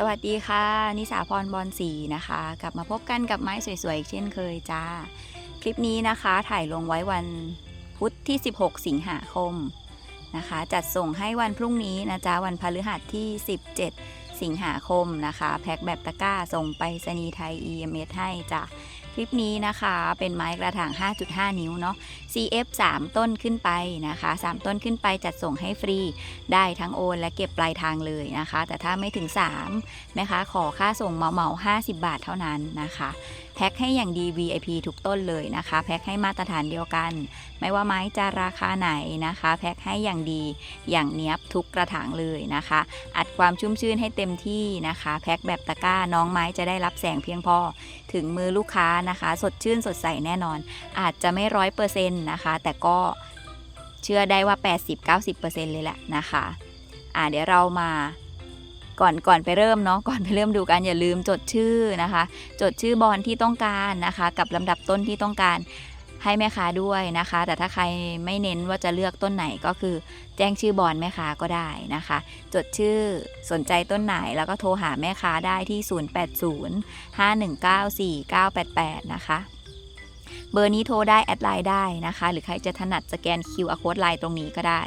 สวัสดีค่ะ นิสาพรบอลสีนะคะ กลับมาพบกันกับไม้สวยๆอีกเช่นเคยจ้า คลิปนี้นะคะถ่ายลงไว้วันพุธที่ 16 สิงหาคมนะคะ จัดส่งให้วันพรุ่งนี้นะจ๊ะวันพฤหัสที่ 17 สิงหาคมนะคะ แพ็คแบบตะกร้าส่งไปสนีไทย EMS ให้จ้ะ ลิปนี้นะคะเป็นไม้กระถาง 5.5 นิ้วเนาะ CF 3 ต้นขึ้นไปนะคะ 3 ต้นขึ้นไปจัดส่งให้ฟรี ได้ทั้งโอนและเก็บปลายทางเลยนะคะ แต่ถ้าไม่ถึง3นะคะขอค่าส่งเหมาๆ50 บาทเท่านั้นนะคะ แพ็คให้อย่างดี VIP ทุกต้นเลยนะคะ แพ็คให้มาตรฐานเดียวกัน ไม่ว่าไม้จะราคาไหนนะคะ แพ็คให้อย่างดีอย่างเนี้ยบทุกกระถางเลยนะคะ อัดความชุ่มชื่นให้เต็มที่นะคะ แพ็คแบบตะกร้าน้องไม้จะได้รับแสงเพียงพอ ถึงมือลูกค้านะคะ สดชื่นสดใสแน่นอน อาจจะไม่ร้อยเปอร์เซ็นต์นะคะ แต่ก็เชื่อได้ว่า 80-90%เลยแหละนะคะ อ่าเดี๋ยวเรามา ก่อนก่อนไปเริ่มเนาะก่อนไปเริ่มดูกันอย่าลืมจดชื่อนะคะ จดชื่อบอลที่ต้องการนะคะ กับลำดับต้นที่ต้องการให้แม่ค้าด้วยนะคะ แต่ถ้าใครไม่เน้นว่าจะเลือกต้นไหนก็คือ แจ้งชื่อบอลแม่ค้าก็ได้นะคะ จดชื่อสนใจต้นไหนแล้วก็โทรหาแม่ค้าได้ที่ 0805194988 นะคะ เบอร์นี้โทรได้แอดไลน์ได้นะคะ หรือใครจะถนัดสแกน QR code ไลน์ตรงนี้ก็ได้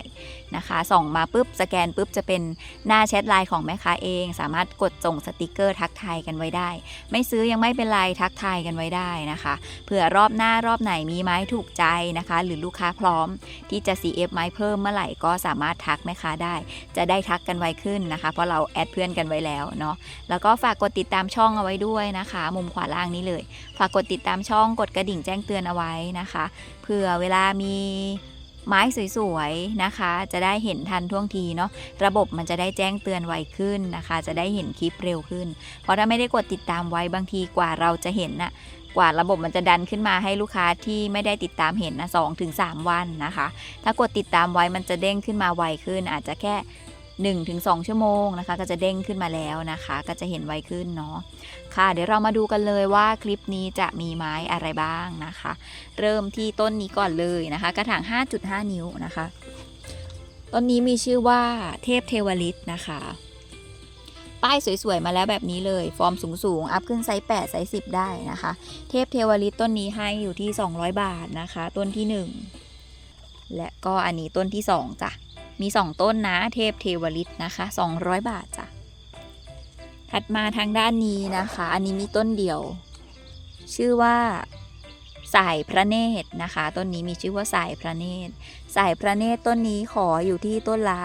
นะคะส่องมาปุ๊บสแกนปุ๊บจะเป็นหน้าแชทไลน์ของแม่ค้าเอง สามารถกดส่งสติกเกอร์ทักทายกันไว้ได้ ไม่ซื้อยังไม่เป็นไรทักทายกันไว้ได้นะคะเผื่อรอบหน้ารอบไหนมีไม้ถูกใจนะคะ หรือลูกค้าพร้อมที่จะ CF ไม้เพิ่มเมื่อไหร่ก็สามารถทักแม่ค้าได้ จะได้ทักกันไวขึ้นนะคะ เพราะเราแอดเพื่อนกันไว้แล้วเนาะแล้วก็ฝากกดติดตามช่องเอาไว้ด้วยนะคะ มุมขวาล่างนี้เลย ฝากกดติดตามช่องกดกระดิ่งแจ้งเตือนเอาไว้นะคะเผื่อเวลามี ไม้สวยๆนะคะ จะได้เห็นทันท่วงทีเนาะระบบมันจะได้แจ้งเตือนไวขึ้นนะคะ จะได้เห็นคลิปเร็วขึ้น เพราะถ้าไม่ได้กดติดตามไว้บางทีกว่าเราจะเห็นน่ะกว่าระบบมันจะดันขึ้นมาให้ลูกค้าที่ไม่ได้ติดตามเห็นนะสองถึงสามวันนะคะ ถ้ากดติดตามไว้มันจะเด้งขึ้นมาไวขึ้น อาจจะแค่ 1-2 ชั่วโมงนะคะ ก็จะเด้งขึ้นมาแล้วนะคะ ก็จะเห็นไวขึ้นเนาะค่ะ เดี๋ยวเรามาดูกันเลยว่าคลิปนี้จะมีไม้อะไรบ้างนะคะ เริ่มที่ต้นนี้ก่อนเลยนะคะ กระถาง 5.5 นิ้วนะคะ ต้นนี้มีชื่อว่าเทพเทวลิตนะคะ ป้ายสวยๆ มาแล้วแบบนี้เลย ฟอร์มสูงๆ อัพขึ้นไซส์8ไซส์10 ได้นะคะ เทพเทวลิตต้นนี้ให้อยู่ที่ 200 บาทนะคะ ต้นที่ 1 และก็อันนี้ต้นที่ 2จ้ะ มี 2 ต้นนะเทพเทวลิตนะคะ 200 บาทจ้ะ ถัดมาทางด้านนี้นะคะ อันนี้มีต้นเดียว ชื่อว่าสายพระเนตรนะคะ ต้นนี้มีชื่อว่าสายพระเนตร สายพระเนตรต้นนี้ขออยู่ที่ต้นละ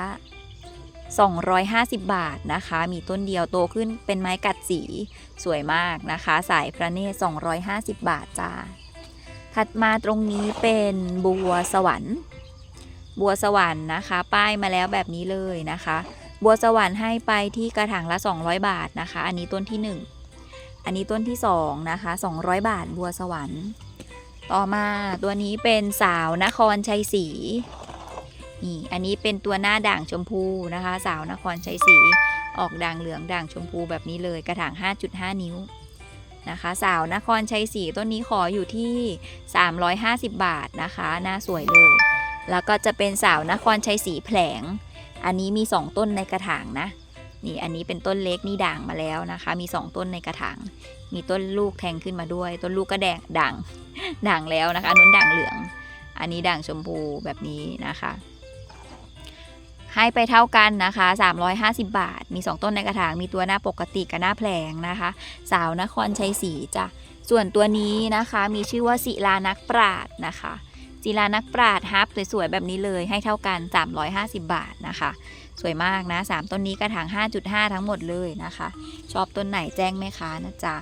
250 บาทนะคะ มีต้นเดียวโตขึ้นเป็นไม้กัดสีสวยมากนะคะ สายพระเนตร 250 บาทจ้าถัดมาตรงนี้เป็นบัวสวรรค์ บัวสวรรค์นะคะ ป้ายมาแล้วแบบนี้เลยนะคะ บัวสวรรค์ให้ไปที่กระถางละ 200 บาทนะคะ อันนี้ต้นที่ 1 อันนี้ต้นที่2นะคะ200 บาทบัวสวรรค์ ต่อมาตัวนี้เป็นสาวนครชัยศรีนี่อันนี้เป็นตัวหน้าด่างชมพูนะคะ สาวนครชัยศรีออกด่างเหลืองด่างชมพูแบบนี้เลยกระถาง 5.5 นิ้วนะคะสาวนครชัยศรีต้นนี้ขออยู่ที่ 350 บาทนะคะ หน้าสวยเลย แล้วก็จะเป็นสาวนครชัยศรีแผลง อันนี้มี 2 ต้นในกระถางนะ นี่อันนี้เป็นต้นเล็กนี่ด่างมาแล้วนะคะ มี 2 ต้นในกระถาง มีต้นลูกแทงขึ้นมาด้วย ต้นลูกก็แดงด่างด่างแล้วนะคะ อันนู้นด่างเหลือง อันนี้ด่างชมพูแบบนี้นะคะ ให้ไปเท่ากันนะคะ 350 บาท มี 2 ต้นในกระถาง มีตัวหน้าปกติกับหน้าแผลงนะคะ สาวนครชัยศรีจ้ะ ส่วนตัวนี้นะคะ มีชื่อว่าศิลานักปราดนะคะ ศิลานักปราดฮับสวยๆ แบบนี้เลยให้เท่ากัน 350 บาทนะคะ สวยมากนะ 3 ต้นนี้กระถาง 5.5 ทั้งหมดเลยนะคะ ชอบต้นไหนแจ้งแม่ค้านะจ๊ะ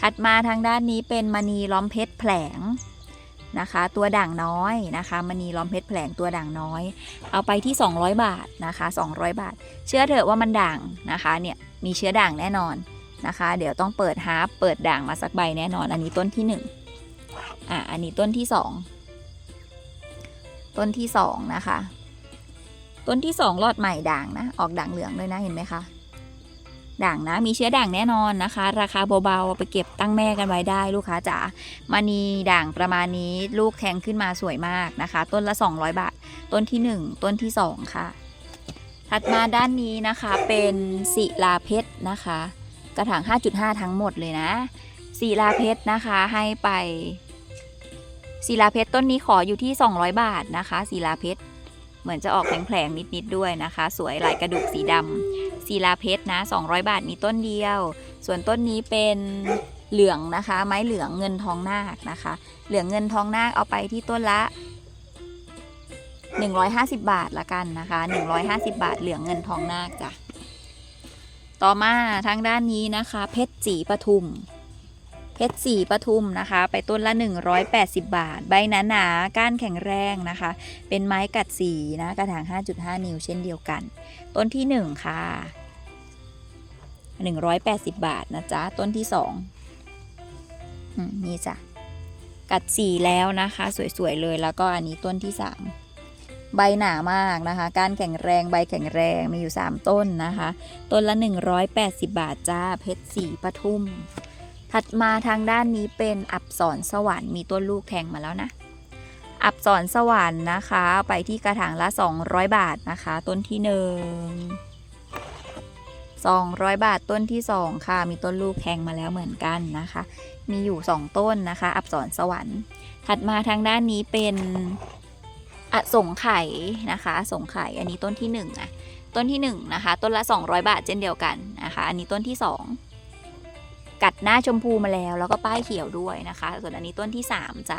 ถัดมาทางด้านนี้เป็นมณีล้อมเพชรแผลงนะคะ ตัวด่างน้อยนะคะมณีล้อมเพชรแผลงตัวด่างน้อย เอาไปที่ 200 บาทนะคะ 200 บาท เชื่อเถอะว่ามันด่างนะคะเนี่ยมีเชื้อด่างแน่นอนนะคะ เดี๋ยวต้องเปิดฮาร์ปเปิดด่างมาสักใบแน่นอน อันนี้ต้นที่1อะอันนี้ต้นที่2 ต้นที่2นะคะ ต้นที่2รอดใหม่ด่างนะ ออกด่างเหลืองด้วยนะเห็นไหมคะด่างนะมีเชื้อด่างแน่นอนนะคะ ราคาเบาๆไปเก็บตั้งแม่กันไว้ได้ลูกค้าจ๋ามณีด่างประมาณนี้ลูกแทงขึ้นมาสวยมากนะคะ ต้นละ 200 บาท ต้นที่ 1 ต้นที่ 2 ค่ะ ถัดมาด้านนี้นะคะเป็นศิลาเพชรนะคะ กระถาง 5.5 ทั้งหมดเลยนะศิลาเพชรนะคะให้ไป ศิลาเพชรต้นนี้ขออยู่ที่ 200 บาทนะคะศิลาเพชรเหมือนจะออกแผลงๆนิดๆด้วยนะคะ สวยลายกระดูกสีดำศิลาเพชรนะ 200 บาทมีต้นเดียว ส่วนต้นนี้เป็นเหลืองนะคะ ไม้เหลืองเงินทองนาคนะคะ เหลืองเงินทองนาคเอาไปที่ต้นละ 150 บาทละกันนะคะ 150 บาทเหลืองเงินทองนาคจ้ะต่อมาทางด้านนี้นะคะ เพชรสีปทุม เพชรสีปทุมนะคะ ไปต้นละ 180 บาท ใบหนาหนาก้านแข็งแรงนะคะ เป็นไม้กัดสีนะกระถาง 5.5 นิ้วเช่นเดียวกัน ต้นที่ 1 ค่ะ 180 บาทนะจ๊ะ ต้นที่2อืมนี่จ้ะกัดสีแล้วนะคะ สวยๆเลยแล้วก็อันนี้ต้นที่ 3ใบหนามากนะคะ การแข็งแรงใบแข็งแรงมีอยู่ 3 ต้นนะคะ ต้นละ 180 บาทจ้าเพชรสีปทุม ถัดมาทางด้านนี้เป็นอับสรสวรรค์มีต้นลูกแทงมาแล้วนะ อับสรสวรรค์นะคะ ไปที่กระถางละ 200 บาทนะคะ ต้นที่ 1 200 บาทต้นที่ 2 ค่ะ มีต้นลูกแทงมาแล้วเหมือนกันนะคะ มีอยู่ 2 ต้นนะคะ อับสรสวรรค์ ถัดมาทางด้านนี้เป็นอสงไข่นะคะอสงไข่อันนี้ต้นที่1อะต้นที่1นะคะ ต้นละ 200 บาทเช่นเดียวกันนะคะ อันนี้ต้นที่ 2 กัดหน้าชมพูมาแล้ว แล้วก็ป้ายเขียวด้วยนะคะ ส่วนอันนี้ต้นที่3จ้ะ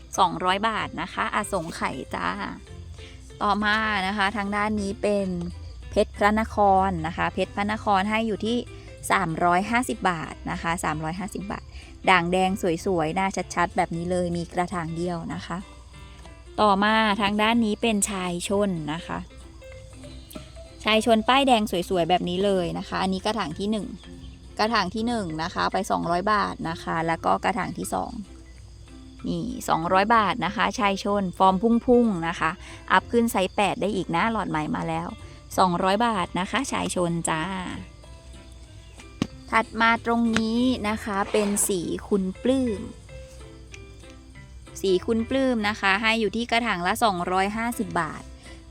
200 บาทนะคะอสงไข่จ้า ต่อมานะคะ ทางด้านนี้เป็นเพชรพระนครนะคะ เพชรพระนครให้อยู่ที่ 350 บาทนะคะ 350 บาท ด่างแดงสวยๆ หน้าชัดๆ แบบนี้เลยมีกระถางเดียวนะคะ ต่อมาทางด้านนี้เป็นชายชนนะคะ ชายชนป้ายแดงสวยๆ แบบนี้เลยนะคะ อันนี้กระถางที่ 1 กระถางที่1นะคะไป 200 บาทนะคะ แล้วก็กระถางที่ 2 นี่ 200 บาทนะคะชายชนฟอร์มพุ่งๆนะคะ อัพขึ้นไซส์8ได้อีกนะหลอดใหม่มาแล้ว 200 บาทนะคะชายชนจ้า ถัดมาตรงนี้นะคะเป็นสีคุณปลื้มสีคุณปลื้มนะคะ ให้อยู่ที่กระถางละ 250 บาท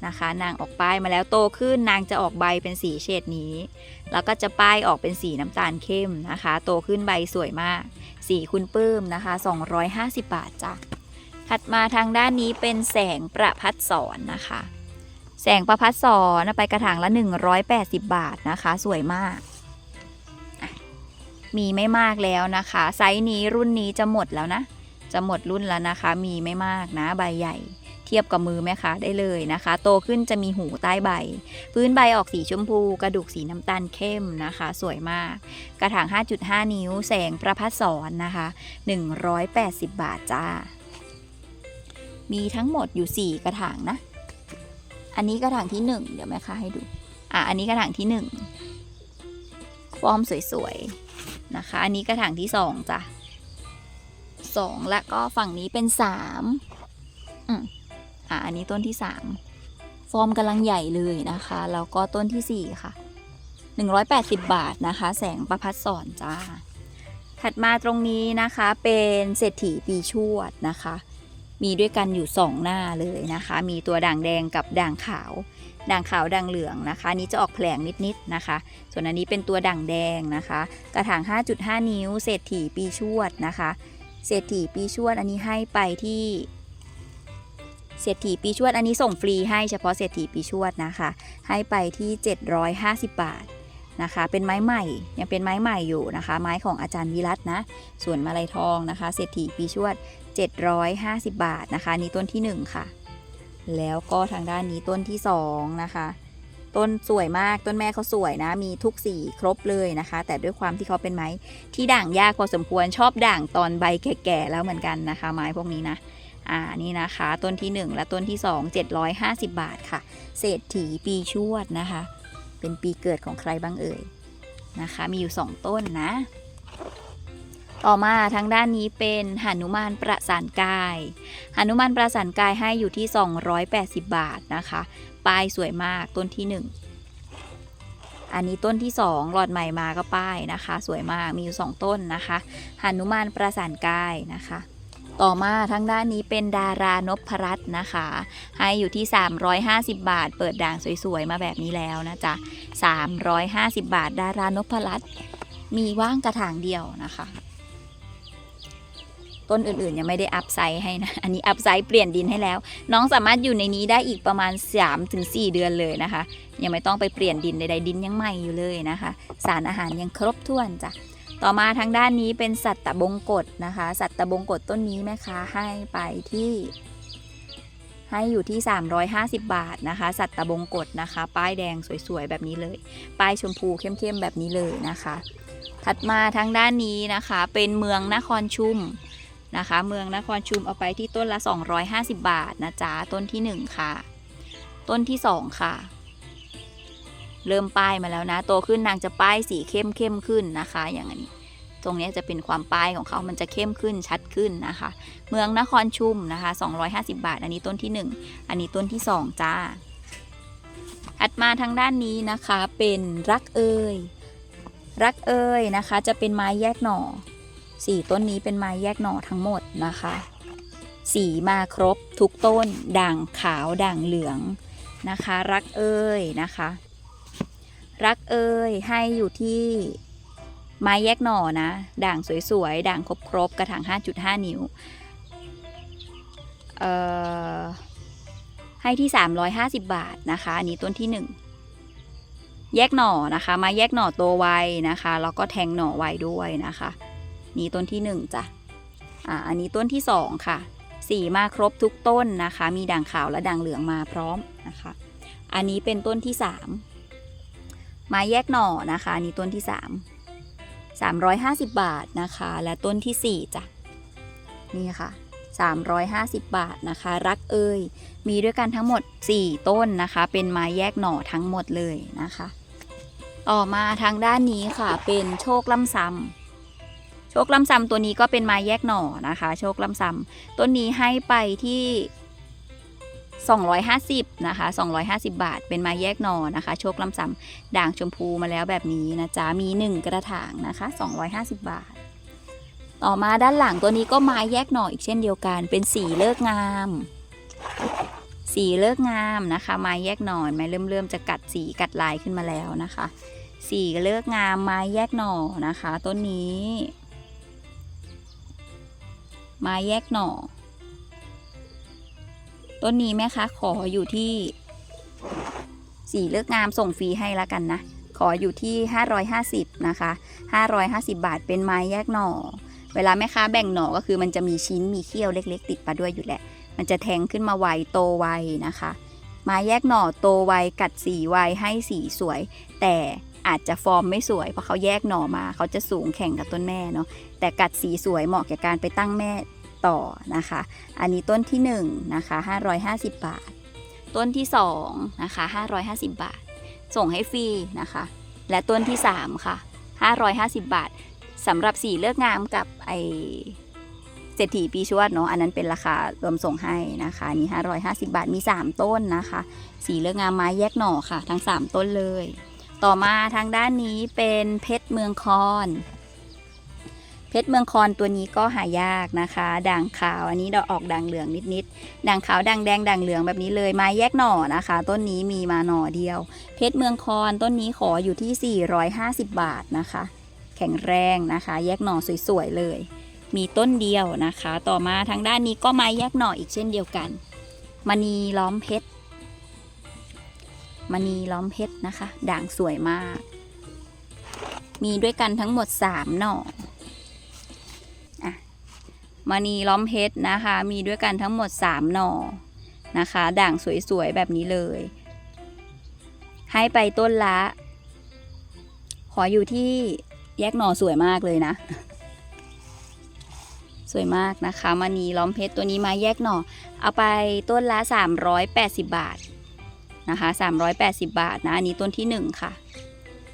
นะคะ นางออกป้ายมาแล้วโตขึ้นนางจะออกใบเป็นสีเฉดนี้ แล้วก็จะป้ายออกเป็นสีน้ำตาลเข้มนะคะ โตขึ้นใบสวยมาก สีคุณปื้มนะคะ 250 บาทจ้ะถัดมาทางด้านนี้เป็นแสงประพัดสอนนะคะ แสงประพัดสอนไปกระถางละ 180 บาทนะคะ สวยมากมีไม่มากแล้วนะคะ ไซส์นี้รุ่นนี้จะหมดแล้วนะ จะหมดรุ่นแล้วนะคะ มีไม่มากนะใบใหญ่ ทียบกับมือไหมคะได้เลยนะคะ โตขึ้นจะมีหูใต้ใบ พื้นใบออกสีชมพู กระดูกสีน้ำตาลเข้มนะคะ สวยมาก กระถาง 5.5 นิ้ว แสงประพัดสอนนะคะ 180 บาทจ้า มีทั้งหมดอยู่ 4 กระถางนะ อันนี้กระถางที่ 1 เดี๋ยวแม่ค้าให้ดู อะ อันนี้กระถางที่ 1 ฟอร์มสวยๆนะคะ อันนี้กระถางที่สองจ้ะสองแล้วก็ฝั่งนี้เป็นสามอืม อะอันนี้ต้นที่สามฟอร์มกำลังใหญ่เลยนะคะ แล้วก็ต้นที่สี่ค่ะหนึ่งร้อยแปดสิบบาทนะคะ แสงประพัดสอนจ้า ถัดมาตรงนี้นะคะเป็นเศรษฐีปีชวดนะคะ มีด้วยกันอยู่สองหน้าเลยนะคะ มีตัวด่างแดงกับด่างขาว ด่างขาวด่างเหลืองนะคะนนี้จะออกแผลงนิดๆนะคะ ส่วนอันนี้เป็นตัวด่างแดงนะคะ กระถาง 5.5 นิ้ว เศรษฐีปีชวดนะคะ เศรษฐีปีชวดอันนี้ให้ไปที่ เศรษฐีปีชวดอันนี้ส่งฟรีให้เฉพาะเศรษฐีปีชวดนะคะ ให้ไปที่ 750 บาทนะคะ เป็นไม้ใหม่ยังเป็นไม้ใหม่อยู่นะคะ ไม้ของอาจารย์วิรัตนะ ส่วนมาลัยทองนะคะ เศรษฐีปีชวด 750 บาทนะคะนี่ต้นที่ 1 ค่ะ แล้วก็ทางด้านนี้ต้นที่ 2 นะคะ ต้นสวยมากต้นแม่เขาสวยนะ มีทุกสีครบเลยนะคะ แต่ด้วยความที่เขาเป็นไม้ที่ด่างยากพอสมควรชอบด่างตอนใบแก่ๆแล้วเหมือนกันนะคะ ไม้พวกนี้นะ อ่านี่นะคะต้นที่ 1 และต้นที่ 2 750 บาทค่ะ เศรษฐีปีชวดนะคะ เป็นปีเกิดของใครบ้างเอ่ยนะคะ มีอยู่ 2 ต้นนะ ต่อมาทางด้านนี้เป็นหนุมานประสานกายหนุมานประสานกายให้อยู่ที่ 280 บาทนะคะป้ายสวยมากต้นที่ 1อันนี้ต้นที่ 2 หลอดใหม่มาก็ป้ายนะคะ สวยมากมีอยู่ 2 ต้นนะคะหนุมานประสานกายนะคะ ต่อมาทางด้านนี้เป็นดารานพรัตน์นะคะ ให้อยู่ที่ 350 บาท เปิดด่างสวยๆ มาแบบนี้แล้วนะจ๊ะ 350 บาท ดารานพรัตน์มีว่างกระถางเดียวนะคะ ต้นอื่นๆ ยังไม่ได้อัพไซด์ให้นะ อันนี้อัพไซด์เปลี่ยนดินให้แล้ว น้องสามารถอยู่ในนี้ได้อีกประมาณ 3-4 เดือนเลยนะคะ ยังไม่ต้องไปเปลี่ยนดินใดๆดินยังใหม่อยู่เลยนะคะ สารอาหารยังครบถ้วนจ้ะ ต่อมาทางด้านนี้เป็นสัตตบงกฎนะคะ สัตตบงกฎต้นนี้แม่ค้าให้ไปที่ ให้อยู่ที่ 350 บาทนะคะ สัตตบงกฎนะคะ ป้ายแดงสวยๆแบบนี้เลย ป้ายชมพูเข้มๆแบบนี้เลยนะคะ ถัดมาทางด้านนี้นะคะเป็นเมืองนครชุมนะคะ เมืองนครชุมเอาไปที่ต้นละ 250 บาทนะจ๊ะต้นที่ 1 ค่ะ ต้นที่ 2 ค่ะ เริ่มป้ายมาแล้วนะ โตขึ้นนางจะป้ายสีเข้มเข้มขึ้นนะคะ อย่างนี้ ตรงนี้จะเป็นความป้ายของเขามันจะเข้มขึ้นชัดขึ้นนะคะ เมืองนครชุมนะคะ 250 บาท อันนี้ต้นที่ 1 อันนี้ต้นที่ 2 จ้าถัดมาทางด้านนี้นะคะเป็นรักเอ่ยรักเอ่ยนะคะ จะเป็นไม้แยกหน่อสี่ต้นนี้เป็นไม้แยกหน่อทั้งหมดนะคะ สีมาครบทุกต้น ด่างขาวด่างเหลืองนะคะ รักเอ่ยนะคะ รักเอ่ยให้อยู่ที่ไม้แยกหน่อนะ ด่างสวยๆ ด่างครบๆ กระถาง 5.5 นิ้ว เอ่อ ให้ที่ 350 บาทนะคะ อันนี้ต้นที่ 1 แยกหน่อนะคะ มาแยกหน่อโตวไวนะคะ แล้วก็แทงหน่อไวด้วยนะคะ นี่ต้นที่ 1จ้ะ อ่า อันนี้ต้นที่ 2 ค่ะ สีมาครบทุกต้นนะคะ มีด่างขาวและด่างเหลืองมาพร้อมนะคะ อันนี้เป็นต้นที่ 3 ไมาแยกหน่อนะคะนนี้ต้นที่ 3 350 บาทนะคะ และต้นที่ 4จ้ะนี่ค่ะ 350 บาทนะคะ รักเอ่ยมีด้วยกันทั้งหมด 4 ต้นนะคะ เป็นไม้แยกหน่อทั้งหมดเลยนะคะ ต่อมาทางด้านนี้ค่ะ เป็นโชคล่ำซำโชคล่ำซำตัวนี้ก็เป็นไม้แยกหน่อนะคะ โชคล่ำซำต้นนี้ให้ไปที่ 250นะคะ250 บาท เป็นไม้แยกหน่อนะคะ โชคลำซ้ำด่างชมพูมาแล้วแบบนี้นะจ๊ะมี 1 กระถางนะคะ 250 บาท ต่อมาด้านหลังตัวนี้ก็ไม้แยกหน่ออีกเช่นเดียวกัน เป็นสีเลิกงาม สีเลิกงามนะคะ ไม้แยกหน่อไม้เริ่มเริ่มจะกัดสีกัดลายขึ้นมาแล้วนะคะ สีเลิกงามไม้แยกหน่อนะคะ ต้นนี้ ไม้แยกหน่อ ต้นนี้แม่คะขออยู่ที่สีเลิกงามส่งฟรีให้ละกันนะ ขออยู่ที่ 550 นะคะ 550 บาทเป็นไม้แยกหน่อ เวลาแม่ค้าแบ่งหน่อก็คือมันจะมีชิ้นมีเขี้ยวเล็ก ๆ ติดมาด้วยอยู่แหละ มันจะแทงขึ้นมาไวโตไวนะคะ ไม้แยกหน่อโตไวกัดสีไวให้สีสวย แต่อาจจะฟอร์มไม่สวยเพราะเขาแยกหน่อมา เขาจะสูงแข่งกับต้นแม่เนาะแต่กัดสีสวยเหมาะแก่การไปตั้งแม่ ต่อนะคะ อันนี้ต้นที่1นะคะ550 บาท ต้นที่2นะคะ550 บาท ส่งให้ฟรีนะคะ และต้นที่3ค่ะ550 บาทสำหรับสีเลือกงามกับไอเศรษฐีปีชวดเนาะอันนั้นเป็นราคารวมส่งให้นะคะนี่550 บาทมี 3 ต้นนะคะ สีเลือกงามไม้แยกหน่อค่ะ ทั้ง 3 ต้นเลย ต่อมาทางด้านนี้เป็นเพชรเมืองคอน เพชรเมืองคอนตัวนี้ก็หายากนะคะ ด่างขาวอันนี้ดอกออกด่างเหลืองนิดๆด่างขาวด่างแดงด่างเหลืองแบบนี้เลยไม้แยกหน่อนะคะ ต้นนี้มีมาหน่อเดียว เพชรเมืองคอนต้นนี้ขออยู่ที่ 450 บาทนะคะ แข็งแรงนะคะ แยกหน่อสวยๆเลย มีต้นเดียวนะคะ ต่อมาทางด้านนี้ก็ไม้แยกหน่ออีกเช่นเดียวกันมณีล้อมเพชรมณีล้อมเพชรนะคะ ด่างสวยมาก มีด้วยกันทั้งหมด 3 หน่อ มณีล้อมเพชรนะคะ มีด้วยกันทั้งหมด 3 หน่อนะคะ ด่างสวยๆ แบบนี้เลย ให้ไปต้นละ ขออยู่ที่แยกหน่อสวยมากเลยนะ สวยมากนะคะมณีล้อมเพชรตัวนี้มาแยกหน่อ เอาไปต้นละ 380 บาทนะคะ380 บาทนะอันนี้ต้นที่ 1 ค่ะ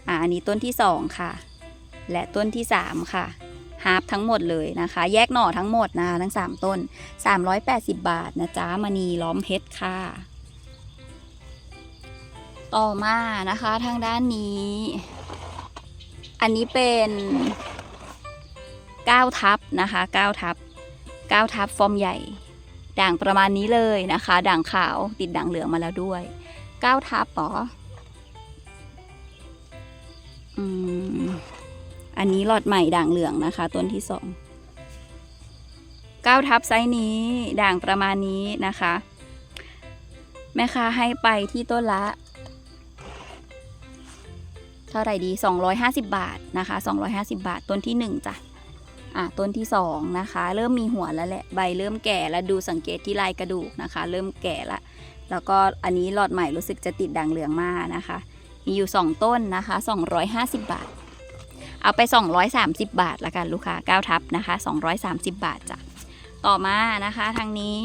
อ่าอันนี้ต้นที่ 2 ค่ะ และต้นที่ 3 ค่ะ ฮาร์ปทั้งหมดเลยนะคะ แยกหน่อทั้งหมดนะคะทั้ง 3 ต้น 380 บาทนะจ๊ะมณีล้อมเพชรค่ะ ต่อมานะคะทางด้านนี้ อันนี้เป็น9ทับนะคะ9ทับก้าทับฟอร์มใหญ่ ด่างประมาณนี้เลยนะคะ ด่างขาวติดด่างเหลืองมาแล้วด้วยก้าทับเหรออืม อันนี้หลอดใหม่ด่างเหลืองนะคะ ต้นที่สองก้าวทับไซส์นี้ด่างประมาณนี้นะคะ แม่ค้าให้ไปที่ต้นละ เท่าไหร่ดี 250 บาทนะคะ 250 บาทต้นที่ 1จ้ะอะต้นที่ 2 นะคะ เริ่มมีหัวแล้วแหละ ใบเริ่มแก่แล้วดูสังเกตที่ลายกระดูกนะคะ เริ่มแก่ละแล้วก็อันนี้หลอดใหม่รู้สึกจะติดด่างเหลืองมากนะคะ มีอยู่ 2 ต้นนะคะ 250 บาท เอาไป 230 บาทละกันลูกค้า9ทับนะคะ 230 บาทจ้ะต่อมานะคะทางนี้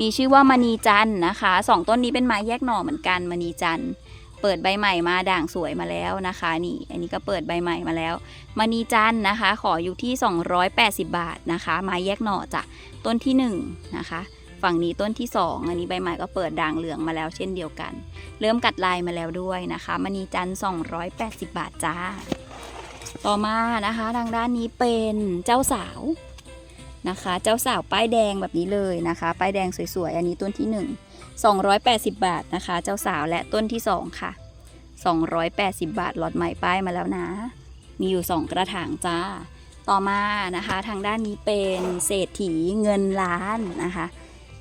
มีชื่อว่ามณีจันนะคะสองต้นนี้เป็นไม้แยกหน่อเหมือนกันมณีจันเปิดใบใหม่มาด่างสวยมาแล้วนะคะนี่อันนี้ก็เปิดใบใหม่มาแล้วมณีจันนะคะ ขออยู่ที่ 280 บาทนะคะไม้แยกหน่อจ้ะต้นที่1นะคะฝั่งนี้ต้นที่ 2 อันนี้ใบใหม่ก็เปิดด่างเหลืองมาแล้วเช่นเดียวกัน เริ่มกัดลายมาแล้วด้วยนะคะมณีจันทร์280 บาทจ้า ต่อมานะคะทางด้านนี้เป็นเจ้าสาวนะคะ เจ้าสาวป้ายแดงแบบนี้เลยนะคะ ป้ายแดงสวยๆ อันนี้ต้นที่ 1 280 บาทนะคะ เจ้าสาวและต้นที่ 2 ค่ะ 280 บาทหลอดใหม่ป้ายมาแล้วนะ มีอยู่ 2 กระถางจ้า ต่อมานะคะทางด้านนี้เป็นเศรษฐีเงินล้านนะคะ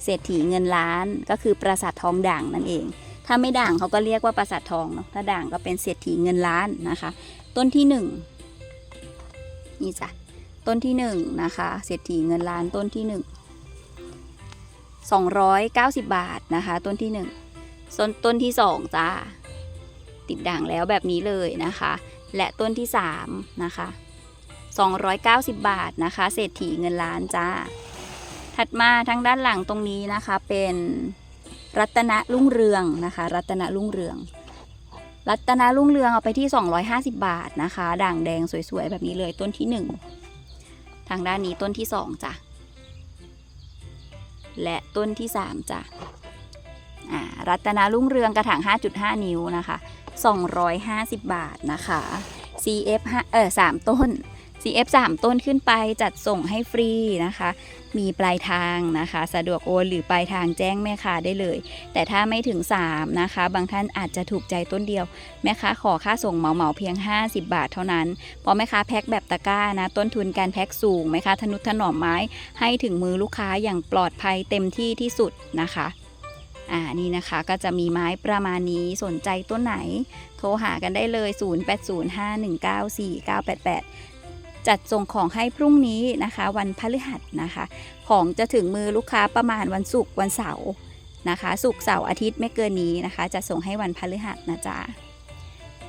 เศรษฐีเงินล้านก็คือปราสาททองด่างนั่นเอง ถ้าไม่ด่างเขาก็เรียกว่าปราสาททองเนาะ ถ้าด่างก็เป็นเศรษฐีเงินล้านนะคะ ต้นที่ห นี่จ้ะต้นที่หนึ่งนะคะเศรษฐีเงินล้านต้นที่หนึ่งสองร้อยเก้าสิบบาทนะคะ ต้นที่หนึ่งต้นต้นที่สองจ้าติดด่างแล้วแบบนี้เลยนะคะ และต้นที่สามนะคะสองร้อยเก้าสิบบาทนะคะ เศรษฐีเงินล้านจ้า ถัดมาทางด้านหลังตรงนี้นะคะเป็นรัตนรุ่งเรืองนะคะ รัตนรุ่งเรือง รัตนารุ่งเรืองเอาไปที่ 250 บาทนะคะ ด่างแดงสวยๆ แบบนี้เลยต้นที่ 1 ทางด้านนี้ต้นที่ 2จ้ะ และต้นที่ 3จ้ะอ่ารัตนารุ่งเรืองกระถาง 5.5 นิ้วนะคะ 250 บาทนะคะ CF 5เออ3ต้น CF 3 ต้นขึ้นไปจัดส่งให้ฟรีนะคะ มีปลายทางนะคะ สะดวกโอนหรือปลายทางแจ้งแม่ค้าได้เลย แต่ถ้าไม่ถึง 3 นะคะ บางท่านอาจจะถูกใจต้นเดียว แม่ค้าขอค่าส่งเหมาเหมาเพียง 50 บาทเท่านั้นเพราะแม่ค้าแพ็คแบบตะกร้านะ ต้นทุนการแพ็คสูงแม่ค้าทนุถนอมไม้ให้ถึงมือลูกค้าอย่างปลอดภัยเต็มที่ที่สุดนะคะอ่านี่นะคะก็จะมีไม้ประมาณนี้สนใจต้นไหน โทรหากันได้เลย 0805194988 จัดส่งของให้พรุ่งนี้นะคะ วันพฤหัสนะคะ ของจะถึงมือลูกค้าประมาณวันศุกร์วันเสาร์นะคะศุกร์เสาร์อาทิตย์ไม่เกินนี้นะคะ จะส่งให้วันพฤหัสนะจ๊ะ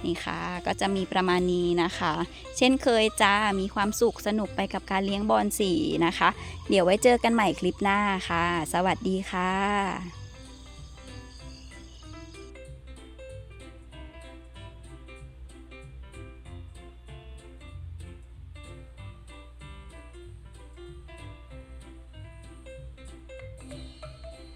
นี่ค่ะก็จะมีประมาณนี้นะคะ เช่นเคยจ้ามีความสุขสนุกไปกับการเลี้ยงบอลสีนะคะ เดี๋ยวไว้เจอกันใหม่คลิปหน้าค่ะ สวัสดีค่ะ